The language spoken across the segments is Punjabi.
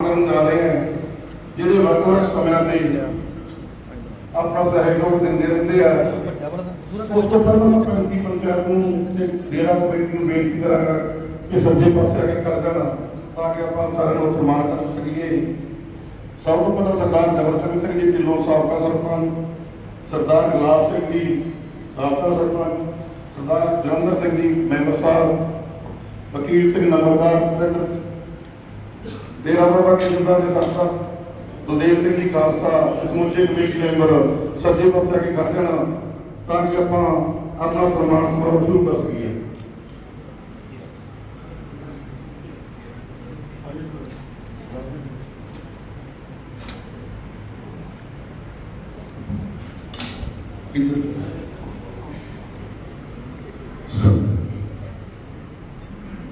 ਕਰਨ ਜਾ ਰਹੇ ਹਾਂ ਜਿਹੜੇ ਵੱਖ ਵੱਖ ਸਮਿਆਂ ਤੇ ਆਪਣਾ ਸਹਿਯੋਗ ਦਿੰਦੇ ਰਹਿੰਦੇ ਆ। ਉਸ ਤੋਂ ਪਹਿਲਾਂ ਮੈਂ ਪੰਚਾਇਤ ਨੂੰ ਤੇ ਡੇਰਾ ਕਮੇਟੀ ਨੂੰ ਬੇਨਤੀ ਕਰਾਂਗਾ ਕਿ ਸੱਜੇ ਪਾਸੇ ਆ ਕੇ ਕਰ ਜਾਣਾ ਤਾਂ ਕਿ ਆਪਾਂ ਸਾਰਿਆਂ ਨੂੰ ਸਨਮਾਨ ਕਰ ਸਕੀਏ। ਸਭ ਤੋਂ ਪਹਿਲਾਂ ਸਰਦਾਰ ਜਬਰਚੰਦ ਸਿੰਘ ਜੀ ਢਿੱਲੋਂ ਸਾਬਕਾ ਸਰਪੰਚ, ਸਰਦਾਰ ਗੁਲਾਬ ਸਿੰਘ ਜੀ ਸਾਬਕਾ ਸਰਪੰਚ, ਸਰਦਾਰ ਜਲੰਧਰ ਸਿੰਘ ਜੀ ਮੈਂਬਰ ਸਾਹਿਬ, ਵਕੀਲ ਸਿੰਘ ਨੰਬਰਦਾਰ ਪਿੰਡ ਡੇਰਾ ਬਾਬਾ ਕਿਸ਼ਨਦਾਰ ਦੇ ਸਾਥਾ ਬਲਦੇਵ ਸਿੰਘ ਜੀ ਖਾਲਸਾ ਸਮੁੱਚੇ ਕਮੇਟੀ ਮੈਂਬਰ, ਸੱਜੇ ਪਾਸੇ ਆ ਕੇ ਖੜ ਜਾਣਾ, ਤਾਂ ਕਿ ਆਪਾਂ ਆਪਣਾ ਸਨਮਾਨ ਸਮਾਰੋਹ ਸ਼ੁਰੂ ਕਰ ਸਕੀਏ।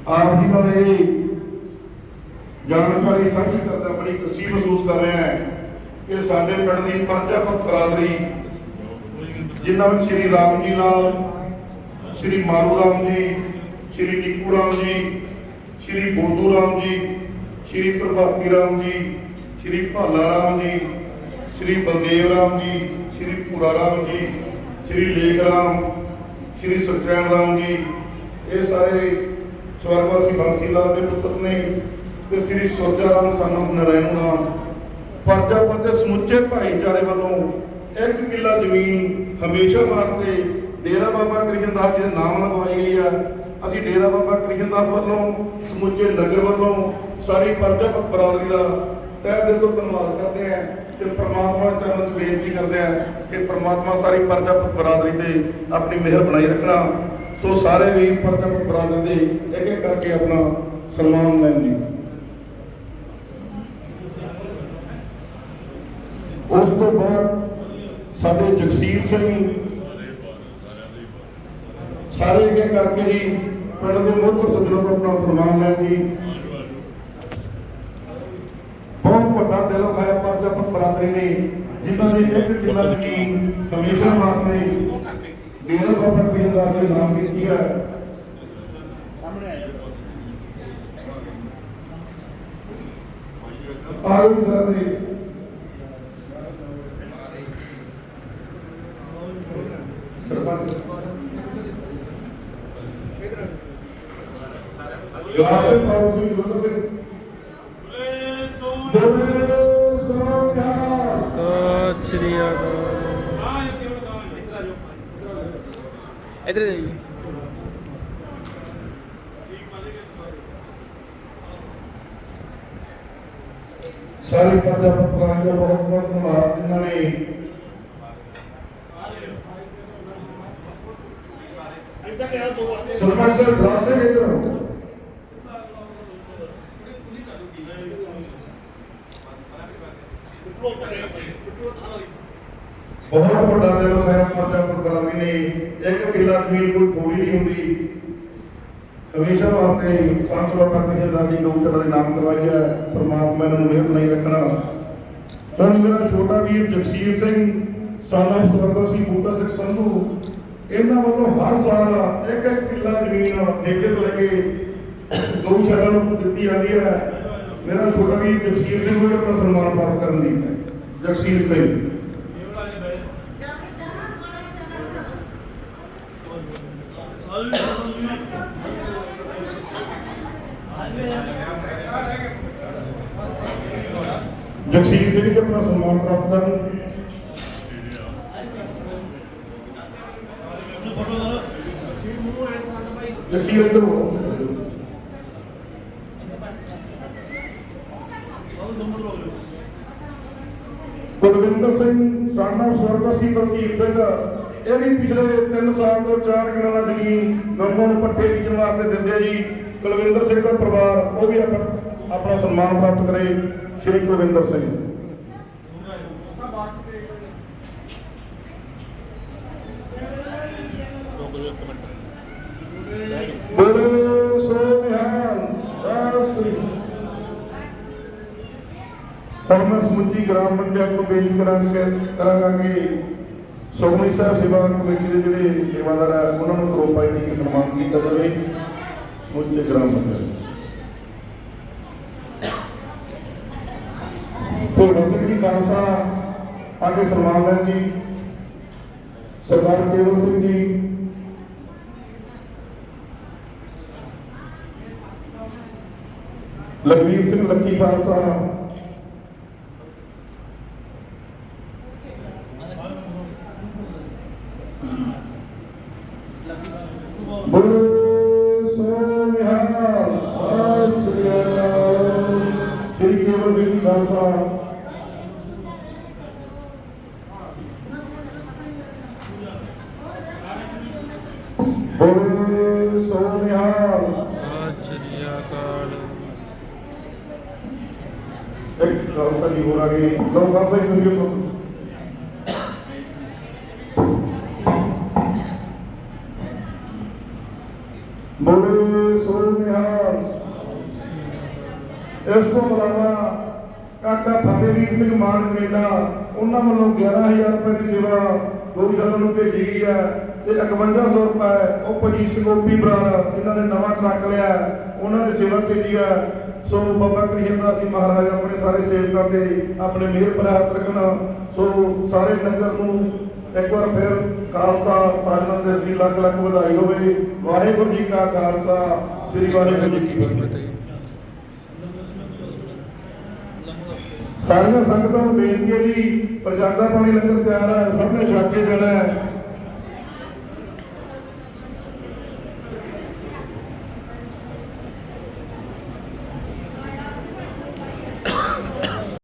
ਆਪ ਜੀ ਨਾਲ ਇਹ ਜਾਣਕਾਰੀ ਸਾਂਝੀ ਕਰਦਾ ਬੜੀ ਖੁਸ਼ੀ ਮਹਿਸੂਸ ਕਰ ਰਿਹਾ ਹੈ ਕਿ ਸਾਡੇ ਪਿੰਡ ਦੀ ਪੰਚਾਇਤ ਬਰਾਦਰੀ, ਜਿਨ੍ਹਾਂ ਵਿੱਚ ਸ਼੍ਰੀ ਰਾਮ ਜੀ ਨਾਲ, ਸ਼੍ਰੀ ਮਾਰੂ ਰਾਮ ਜੀ, ਸ਼੍ਰੀ ਨਿੱਕੂ ਰਾਮ ਜੀ, ਸ਼੍ਰੀ ਬੋਧੂ ਰਾਮ ਜੀ, ਸ਼੍ਰੀ ਪ੍ਰਭਾਤੀ ਰਾਮ ਜੀ, ਸ਼੍ਰੀ ਭਾਲਾ ਰਾਮ ਜੀ, ਸ਼੍ਰੀ ਬਲਦੇਵ ਰਾਮ ਜੀ, ਸ਼੍ਰੀ ਪੂਰਾ ਰਾਮ ਜੀ, ਸ਼੍ਰੀ ਲੇਖ ਰਾਮ, ਸ਼੍ਰੀ ਸਤਿਆਮ ਰਾਮ ਜੀ, ਇਹ ਸਾਰੇ ਸਵਰਗਵਾਸੀ ਬਾਸੀ ਲਾਲ ਦੇ ਪੁੱਤਰ ਨੇ। ਤੇ ਸ੍ਰੀ ਸੁਰਜਾ ਰਾਮ ਸਾਨੂੰ ਨਰੈਣ ਰਾਮ। ਪਰਜਾਪਤ ਦੇ ਸਮੁੱਚੇ ਭਾਈਚਾਰੇ ਵੱਲੋਂ ਇੱਕ ਕਿੱਲਾ ਜ਼ਮੀਨ ਹਮੇਸ਼ਾ ਵਾਸਤੇ ਡੇਰਾ ਬਾਬਾ ਕ੍ਰਿਸ਼ਨਦਾਸ ਜੀ ਦੇ ਨਾਮ ਲਗਵਾਈ ਗਈ ਆ। ਅਸੀਂ ਡੇਰਾ ਬਾਬਾ ਕ੍ਰਿਸ਼ਨਦਾਸ ਵੱਲੋਂ, ਸਮੁੱਚੇ ਨਗਰ ਵੱਲੋਂ ਸਾਰੀ ਪਰਜਾਪਤ ਬਰਾਦਰੀ ਦਾ ਤਹਿ ਦਿਲ ਤੋਂ ਧੰਨਵਾਦ ਕਰਦੇ ਹਾਂ ਤੇ ਪ੍ਰਮਾਤਮਾ ਚਰਨ ਚ ਬੇਨਤੀ ਕਰਦੇ ਹਾਂ ਕਿ ਪ੍ਰਮਾਤਮਾ ਸਾਰੀ ਪਰਜਾਪਤ ਬਰਾਦਰੀ ਤੇ ਆਪਣੀ ਮਿਹਰ ਬਣਾਈ ਰੱਖਣਾ। ਸੋ ਸਾਰੇ ਵੀ ਪਰਜਾਪਤ ਬਰਾਦਰੀ ਦੇ ਇੱਕ ਇੱਕ ਕਰਕੇ ਆਪਣਾ ਸਨਮਾਨ ਲੈਣ ਜੀ ਉਸ ਤੋਂ ਬਾਅਦ ਸਾਡੇ ਜਗਸੀਰ ਸਿੰਘ, ਸਾਰੇ ਇਹ ਕਰਕੇ ਜੀ, ਪਿੰਡ ਦੇ ਮੁੱਖ ਸੱਜਣਾਂ ਤੋਂ ਆਪਣਾ ਸਨਮਾਨ ਲੈਣ ਜੀ। ਬਹੁਤ ਵੱਡਾ ਦਿਲੋਂ ਖਾਇਆ ਪਰਜਾਪਤ ਬਰਾਦਰੀ ਨੇ, ਜਿਨ੍ਹਾਂ ਨੇ ਇੱਕ ਕਿਲਾ ਜ਼ਮੀਨ ਹਮੇਸ਼ਾ ਵਾਸਤੇ ਡੇਰਾ ਬਾਬਾ ਪੀਰਦਾਸ ਦੇ ਨਾਮ ਕੀਤੀ ਹੈ। ਆਰੋ ਸਰ ਦੇ। ਜਵਾਸਰ ਬਾਬੂ ਜੀ ਗੁਰੂ ਸਿੰਘ ਦੋਵੇਂ ਸੋਖਾ ਸਤਿ ਸ਼੍ਰੀ ਅਕਾਲ। ਇਧਰ ਜਾਈਏ ਸਾਰੇ ਪਰਜਾਪਤ ਪ੍ਰਾਂਤ ਦਾ ਬਹੁਤ ਬਹੁਤ ਧੰਨਵਾਦ ਜਿਨ੍ਹਾਂ ਨੇ ਸਰਪੰਚ ਸਾਹਿਬ, ਬਲਾਕ ਸਿੰਘ ਇੱਧਰ ਆਓ। ਬਹੁਤ ਵੱਡਾ ਦਿਲ ਹੋਇਆ ਪਰਜਾਪਤ ਬਰਾਦਰੀ ਨੇ ਇੱਕ ਕਿੱਲਾ ਜ਼ਮੀਨ ਕੋਈ ਥੋੜੀ ਨਹੀਂ ਹੁੰਦੀ। ਹਮੇਸ਼ਾ ਵਾਸਤੇ ਸੰਤ ਬਾਬਾ ਕ੍ਰਿਸ਼ਨ ਦਾਸ ਜੀ ਗਊਸ਼ਾਲਾ ਦੇ ਨਾਮ ਕਰਵਾਈ ਹੈ ਪ੍ਰਮਾਤਮਾ ਇਹਨਾਂ ਨੂੰ ਮਿਹਰ ਨਹੀਂ ਰੱਖਣਾ। ਹੁਣ ਮੇਰਾ ਛੋਟਾ ਵੀਰ ਜਗਸੀਰ ਸਿੰਘ, ਸਾਨਾ ਸਵਰਗਵਾਸੀ ਬੂਟਾ ਸਿੰਘ ਸੰਧੂ ਇਹਨਾਂ ਵੱਲੋਂ ਹਰ ਸਾਲ ਇੱਕ ਇੱਕ ਕਿੱਲਾ ਜ਼ਮੀਨ ਠੇਕੇ ਤੋਂ ਗਊਸ਼ਾਲਾ ਨੂੰ ਦਿੱਤੀ ਜਾਂਦੀ ਹੈ। ਮੇਰਾ ਛੋਟਾ ਵੀਰ ਜਗਸੀਰ ਸਿੰਘ ਨੂੰ ਆਪਣਾ ਸਨਮਾਨ ਪ੍ਰਾਪਤ ਕਰਨ ਲਈ। ਜਗਸੀਰ ਸਿੰਘ। ਜਗਸੀਰ ਸਿੰਘ ਜੀ ਆਪਣਾ ਸਨਮਾਨ ਪ੍ਰਾਪਤ ਕਰਨ। ਜਗਸੀਰ ਇੱਧਰ ਕੁਲਵਿੰਦਰ ਸਿੰਘ ਸਾਨਾ ਸਵਰਗਵਾਸੀ ਬਲਜੀਤ ਸਿੰਘ। ਇਹ ਵੀ ਪਿਛਲੇ 3 ਸਾਲ ਤੋਂ 4 ਕਿੱਲਾ ਜ਼ਮੀਨ ਨੰਗੋਂ ਨੂੰ ਪੱਠੇ ਬੀਜਣ ਵਾਸਤੇ ਦਿੰਦੇ ਜੀ। ਕੁਲਵਿੰਦਰ ਸਿੰਘ ਦਾ ਪਰਿਵਾਰ, ਉਹ ਵੀ ਆਪਣਾ ਆਪਣਾ ਸਨਮਾਨ ਪ੍ਰਾਪਤ ਕਰੇ। ਸ਼੍ਰੀ ਕੁਲਵਿੰਦਰ ਸਿੰਘ ਬੋਲੇ ਸੋ ਨਿਹਾਲ ਸਤਿ ਸ੍ਰੀ ਅਕਾਲ ਹੁਣ ਮੈਂ ਸਮੁੱਚੀ ਗ੍ਰਾਮ ਪੰਚਾਇਤ ਨੂੰ ਬੇਨਤੀ ਕਰਾਂਗਾ ਕਰਾਂਗਾ ਕਿ ਸੁਖਮਨੀ ਸਾਹਿਬ ਸੇਵਾ ਕਮੇਟੀ ਦੇ ਜਿਹੜੇ ਸੇਵਾਦਾਰ ਹੈ ਉਹਨਾਂ ਨੂੰ ਸਰੋਪਾਈ ਦੇ ਕੇ ਸਨਮਾਨ ਕੀਤਾ ਜਾਵੇ। ਸਮੁੱਚੇ ਗ੍ਰਾਮ ਪੰਚਾਇਤ ਭੋਲਾ ਸਿੰਘ ਜੀ, ਖਾਲਸਾ, ਆਗੇ ਸਨਮਾਨ ਲੈਣ ਜੀ। ਸਰਦਾਰ ਕੇਵਲ ਸਿੰਘ ਜੀ। ਲਖਵੀਰ ਸਿੰਘ ਲੱਖੀ ਖਾਲਸਾ ਬੋਲੇ ਸੋ ਨਿਹਾਲ ਸਤਿ ਸ੍ਰੀ ਅਕਾਲ ਸ੍ਰੀ ਕੇਵਲ ਸਿੰਘ ਜੀ ਖਾਲਸਾ ਬੋਲੇ ਸੋ ਨਿਹਾਲ ਸਤਿ ਸ਼੍ਰੀ ਅਕਾਲ ਇੱਕ ਖਾਲਸਾ ਜੀ ਹੋਰ ਆ ਗਏ ਲੋ ਖਾਲਸਾ ਜੀ ਤੁਸੀਂ ਉੱਠੋ। ਨਿਹਾਲ ਇਸ ਤੋਂ ਇਲਾਵਾ ਕਾਕਾ ਫਤਿਹਵੀਰ ਸਿੰਘ ਮਾਨ ਕੈਨੇਡਾ, ਉਹਨਾਂ ਵੱਲੋਂ 11000 ਰੁਪਏ ਦੀ ਸੇਵਾ ਗਊਸ਼ਾਲਾ ਨੂੰ ਭੇਜੀ ਗਈ ਹੈ ਤੇ 5100 ਰੁਪਏ ਉਹ ਪਜੀਤ ਸਿੰਘ ਓਪੀ ਬਰਾੜ ਇਹਨਾਂ ਨੇ ਨਵਾਂ ਟਰੱਕ ਲਿਆ, ਉਹਨਾਂ ਨੇ ਸੇਵਾ ਭੇਜੀ ਹੈ ਸੋ ਬਾਬਾ ਕ੍ਰਿਸ਼ਨ ਦਾਸ ਜੀ ਮਹਾਰਾਜ ਆਪਣੇ ਸਾਰੇ ਸੇਵਕਾਂ ਤੇ ਆਪਣੇ ਮਿਹਰ ਪ੍ਰਾਪਤ ਹੱਥ ਸੋ ਸਾਰੇ ਨਗਰ ਨੂੰ ਇੱਕ ਵਾਰ ਫਿਰ ਖਾਲਸਾ ਸਾਜਣਾ ਦੀ ਲੱਖ ਲੱਖ ਵਧਾਈ ਹੋਵੇ। ਵਾਹਿਗੁਰੂ ਜੀ ਕਾ ਖਾਲਸਾ, ਸ੍ਰੀ ਵਾਹਿਗੁਰੂ ਜੀ ਕੀ ਫਤਿਹ। ਸਾਰੀਆਂ ਸੰਗਤਾਂ ਨੂੰ ਬੇਨਤੀ ਹੈ ਜੀ, ਪ੍ਰਸ਼ਾਦਾ ਪਾਣੀ ਲੰਗਰ ਤਿਆਰ ਹੈ, ਸਭ ਨੇ ਛਕ ਕੇ ਜਾਣਾ ਹੈ।